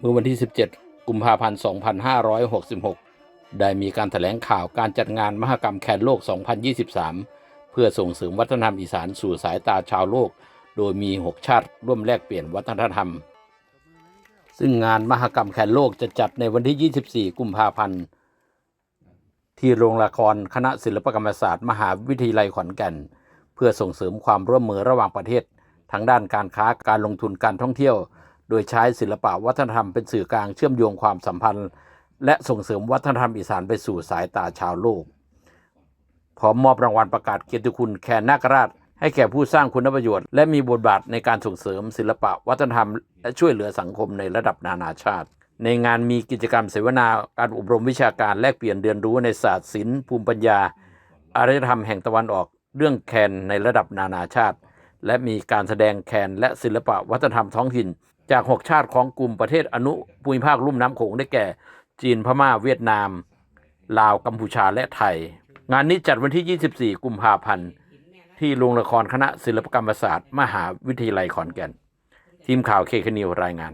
เมื่อวันที่ 17 กุมภาพันธ์ 2566 ได้มีการแถลงข่าวการจัดงานมหกรรมแคนโลก 2023 เพื่อส่งเสริมวัฒนธรรมอีสานสู่สายตาชาวโลก โดยมี 6 ชาติร่วมแลกเปลี่ยนวัฒนธรรม ซึ่งงานมหกรรมแคนโลกจะจัดในวันที่ 24 กุมภาพันธ์ ที่โรงละครคณะศิลปกรรมศาสตร์ มหาวิทยาลัยขอนแก่น เพื่อส่งเสริมความร่วมมือระหว่างประเทศ ทั้งด้านการค้าการลงทุนการท่องเที่ยว โดยใช้ศิลปะวัฒนธรรมเป็นสื่อกลางเชื่อมโยงความสัมพันธ์ และส่งเสริมวัฒนธรรมอีสานไปสู่สายตาชาวโลก พร้อมมอบรางวัลประกาศเกียรติคุณแคนนาคราช ให้แก่ผู้สร้างคุณประโยชน์ และมีบทบาทในการส่งเสริมศิลปะวัฒนธรรม และช่วยเหลือสังคมในระดับนานาชาติ ในงานมีกิจกรรมเสวนาการอบรมวิชาการแลกเปลี่ยนเรียนรู้ในศาสตร์ศิลป์ภูมิปัญญาอารยธรรมแห่งตะวันออกเรื่องแคนในระดับนานาชาติ และมีการแสดงแคนและศิลปะวัฒนธรรมท้องถิ่น จาก 6 ชาติของกลุ่มประเทศอนุภูมิภาคลุ่มน้ำโขงได้แก่ จีนพม่าเวียดนาม ลาวกัมพูชาและไทย งานนี้จัดวันที่ 24 กุมภาพันธ์ ที่โรงละครคณะศิลปกรรมศาสตร์ มหาวิทยาลัยขอนแก่น ทีมข่าวเคคนิวรายงาน